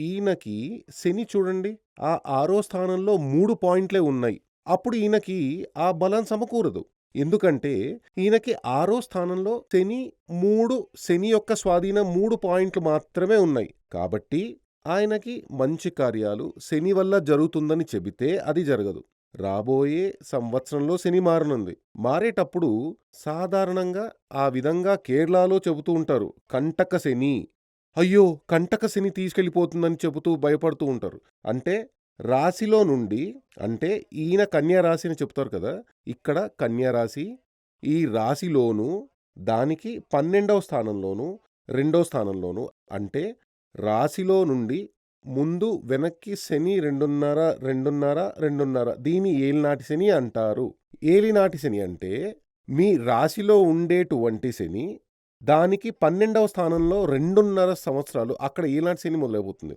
ఈయనకి శని చూడండి ఆ ఆరో స్థానంలో మూడు పాయింట్లే ఉన్నాయి. అప్పుడు ఈయనకి ఆ బలం సమకూరదు. ఎందుకంటే ఈయనకి ఆరో స్థానంలో శని మూడు శని యొక్క స్వాధీనం మూడు పాయింట్లు మాత్రమే ఉన్నాయి. కాబట్టి ఆయనకి మంచి కార్యాలు శని వల్ల జరుగుతుందని చెబితే అది జరగదు. రాబోయే సంవత్సరంలో శని మారనుంది. మారేటప్పుడు సాధారణంగా ఆ విధంగా కేరళలో చెబుతూ ఉంటారు కంటక శని అయ్యో కంటక శని తీసుకెళ్ళిపోతుందని చెబుతూ భయపడుతూ ఉంటారు. అంటే రాశిలో నుండి అంటే ఈయన కన్యా రాశి అని చెప్తారు కదా ఇక్కడ కన్యా రాశి ఈ రాశిలోను దానికి పన్నెండవ స్థానంలోను రెండో స్థానంలోను అంటే రాశిలో నుండి ముందు వెనక్కి శని రెండున్నర రెండున్నర రెండున్నర దీని ఏలినాటి శని అంటారు. ఏలినాటి శని అంటే మీ రాశిలో ఉండేటువంటి శని దానికి పన్నెండవ స్థానంలో రెండున్నర సంవత్సరాలు అక్కడ ఈనాటి సినీ మొదలైపోతుంది.